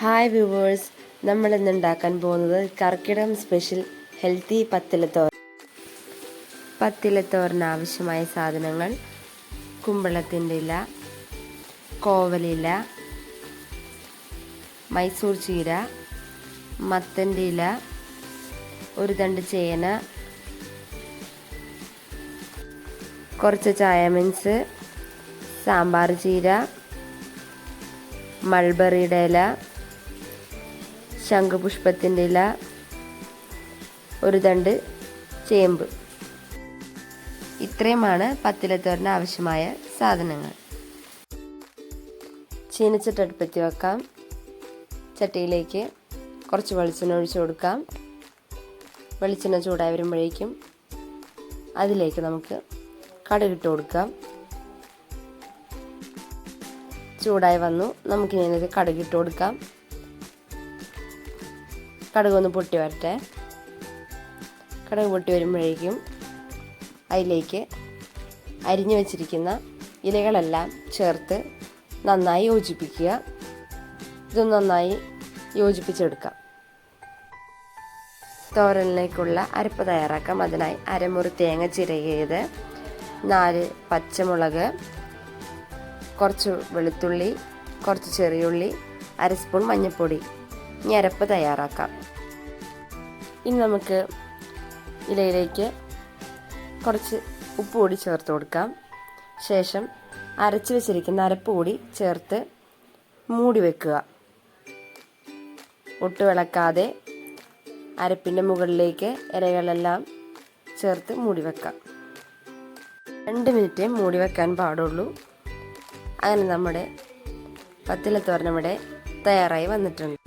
Hi viewers നമ്മൾ ഇന്ന് ഉണ്ടാക്കാൻ പോകുന്നത് കർക്കിടകം സ്പെഷ്യൽ ഹെൽത്തി പത്തിലത്തോരൻ പത്തിലത്തോരന് ആവശ്യമായ സാധനങ്ങൾ. കുമ്പളത്തിന്റെ ഇല കോവലില മൈസൂർ ചീര മത്തന്റെ ഇല ഒരു തണ്ട് ചേന കുറച്ച് ചായമിൻസ് സാമ്പാർ ചീര മൾബറിയുടെ ഇല ശംഖുപുഷ്പത്തിന്റെ ഇല ഒരു തണ്ട് ചേമ്പ്. ഇത്രയുമാണ് പത്തിലത്തോരന് ആവശ്യമായ സാധനങ്ങൾ. ചീനച്ചട്ടി അടുപ്പത്തി വെക്കാം. ചട്ടിയിലേക്ക് കുറച്ച് വെളിച്ചെണ്ണ ഒഴിച്ചു കൊടുക്കാം. വെളിച്ചെണ്ണ ചൂടായി വരുമ്പോഴേക്കും അതിലേക്ക് നമുക്ക് കടുകിട്ട് കൊടുക്കാം. ചൂടായി വന്നു. നമുക്കിനി കടുകിട്ട് കൊടുക്കാം. കടുക് ഒന്ന് പൊട്ടി വരട്ടെ. കടുക് പൊട്ടി വരുമ്പോഴേക്കും അതിലേക്ക് അരിഞ്ഞു വെച്ചിരിക്കുന്ന ഇലകളെല്ലാം ചേർത്ത് നന്നായി യോജിപ്പിക്കുക. ഇത് നന്നായി യോജിപ്പിച്ചെടുക്കാം. തോരനിലേക്കുള്ള അരപ്പ് തയ്യാറാക്കാം. അതിനായി അരമുറി തേങ്ങ ചിരകിയത് നാല് പച്ചമുളക് കുറച്ച് വെളുത്തുള്ളി കുറച്ച് ചെറിയുള്ളി അര സ്പൂൺ മഞ്ഞൾപ്പൊടി. ഇനി അരപ്പ് തയ്യാറാക്കാം. ഇനി നമുക്ക് ഇലയിലേക്ക് കുറച്ച് ഉപ്പ് കൂടി ചേർത്ത് കൊടുക്കാം. ശേഷം അരച്ച് വെച്ചിരിക്കുന്ന അരപ്പ് കൂടി ചേർത്ത് മൂടി വെക്കുക. ഒട്ട് വിളക്കാതെ അരപ്പിന്റെ മുകളിലേക്ക് ഇലകളെല്ലാം ചേർത്ത് മൂടി വെക്കാം. രണ്ട് മിനിറ്റ് മൂടി വെക്കാൻ പാടുള്ളൂ. അങ്ങനെ നമ്മുടെ പത്തിലത്തോരൻ ഇവിടെ തയ്യാറായി വന്നിട്ടുണ്ട്.